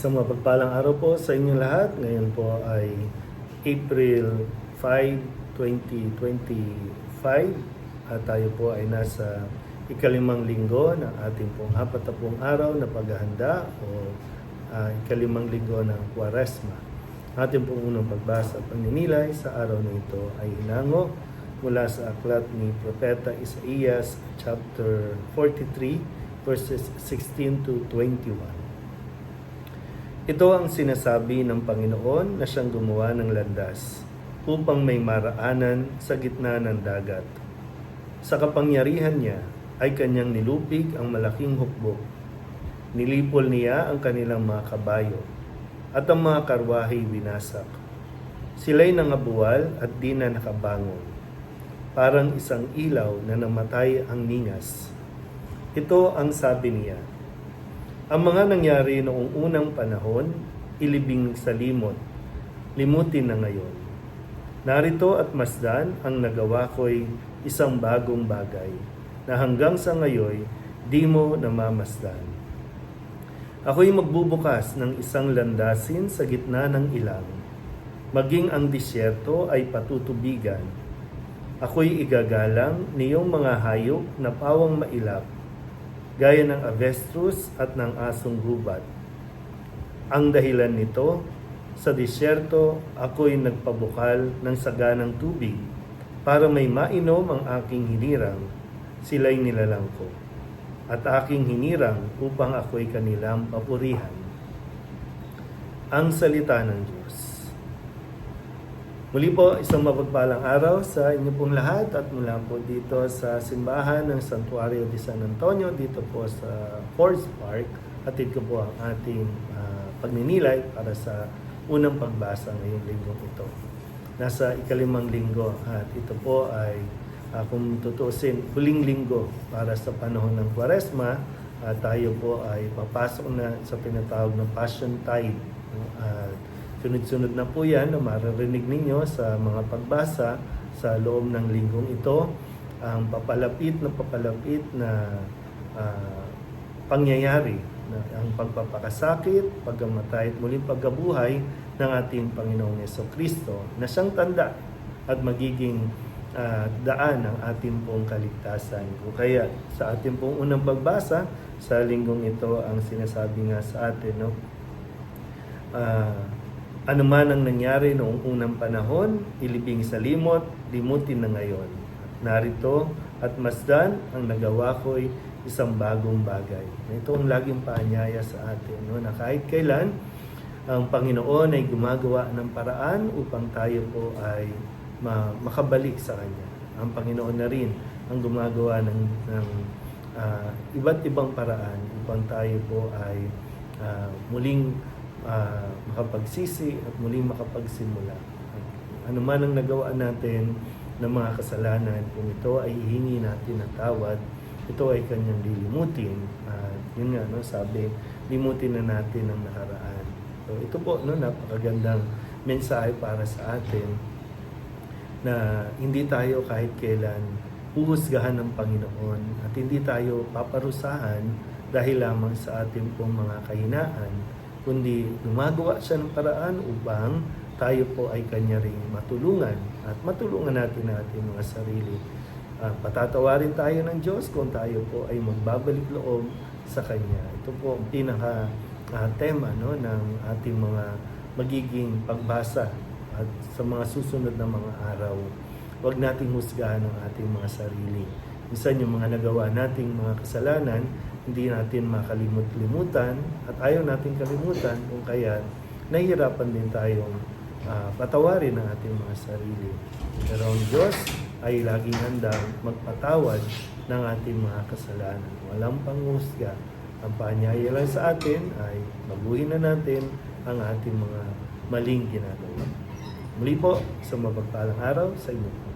Isang mapagpalang araw po sa inyo lahat. Ngayon po ay April 5, 2025 at tayo po ay nasa ikalimang linggo ng ating pong apat na pong araw na paghahanda o ah, ikalimang linggo ng Kwaresma. Ating pong unang pagbasa at pagninilay sa araw na ito ay hinango mula sa aklat ni Propeta Isaías chapter 43 verses 16 to 21. Ito ang sinasabi ng Panginoon na siyang gumawa ng landas upang may maraanan sa gitna ng dagat. Sa kapangyarihan niya ay kanyang nilupig ang malaking hukbo. Nilipol niya ang kanilang mga kabayo at ang mga karwahe binasak. Sila'y nangabuwal at di na nakabangon. Parang isang ilaw na namatay ang ningas. Ito ang sabi niya. Ang mga nangyari noong unang panahon, ilibing sa limot, limutin na ngayon. Narito at masdan ang nagawa ko'y isang bagong bagay na hanggang sa ngayon di mo namamasdan. Ako'y magbubukas ng isang landasin sa gitna ng ilang. Maging ang disyerto ay patutubigan. Ako'y igagalang niyong mga hayop na pawang mailap gaya ng avestrus at ng asong gubat. Ang dahilan nito, sa disyerto ako'y nagpabukal ng saganang tubig para may mainom ang aking hinirang, sila'y nilalang ko. At aking hinirang upang ako'y kanilang papurihan. Ang salita ng Diyos. Muli po, isang mapagpalang araw sa inyo pong lahat at mula po dito sa simbahan ng Santuario de San Antonio dito po sa Forest Park. Atid ko po ang ating ah, pagninilay para sa unang pagbasa ngayong linggong ito. Nasa ikalimang linggo at ito po ay ah, kung tutuusin, huling linggo para sa panahon ng Kwaresma at tayo po ay papasok na sa pinatawag na Passion Tide. no? Sunod-sunod na po yan na maririnig ninyo sa mga pagbasa sa loob ng linggong ito. Ang papalapit na papalapit na ah, pangyayari na ang pagpapakasakit, pagkamatay at muling pagkabuhay ng ating Panginoong Yeso Kristo na siyang tanda at magiging ah, daan ng ating pong kaligtasan. Kaya sa ating pong unang pagbasa sa linggong ito ang sinasabi nga sa atin, no? Ah, ano man ang nangyari noong unang panahon, ilibing sa limot, limutin na ngayon. Narito at masdan ang nagawa ko'y isang bagong bagay. Ito ang laging paanyaya sa atin, no? na kahit kailan, ang Panginoon ay gumagawa ng paraan upang tayo po ay ma- makabalik sa Kanya. Ang Panginoon na rin ang gumagawa ng, ng ah, iba't ibang paraan upang tayo po ay ah, muling ah, makapagsisi at muling makapagsimula. At ano man ang nagawa natin ng mga kasalanan, kung ito ay hihingi natin ng tawad, ito ay kanyang lilimutin. At yun nga, no, sabi, limutin na natin ang nakaraan. So ito po, no, napakagandang mensahe para sa atin na hindi tayo kahit kailan huhusgahan ng Panginoon at hindi tayo paparusahan dahil lamang sa ating pong mga kahinaan, kundi gumagawa siya ng paraan upang tayo po ay kanya ring matulungan at matulungan natin ang ating mga sarili. Ah, patatawarin tayo ng Diyos kung tayo po ay magbabalik loob sa Kanya. Ito po ang pinaka ah, tema no, ng ating mga magiging pagbasa at sa mga susunod na mga araw. Huwag nating husgahan ang ating mga sarili. Minsan yung mga nagawa nating mga kasalanan, hindi natin makalimut-limutan at ayaw natin kalimutan kung kaya nahihirapan din tayong ah, patawarin ang ating mga sarili. Pero ang Diyos ay laging handang magpatawad ng ating mga kasalanan. Walang panghusga. Ang paanyaya lang sa atin ay baguhin na natin ang ating mga maling ginagawa. Muli po, sa mapagpalang araw sa inyo.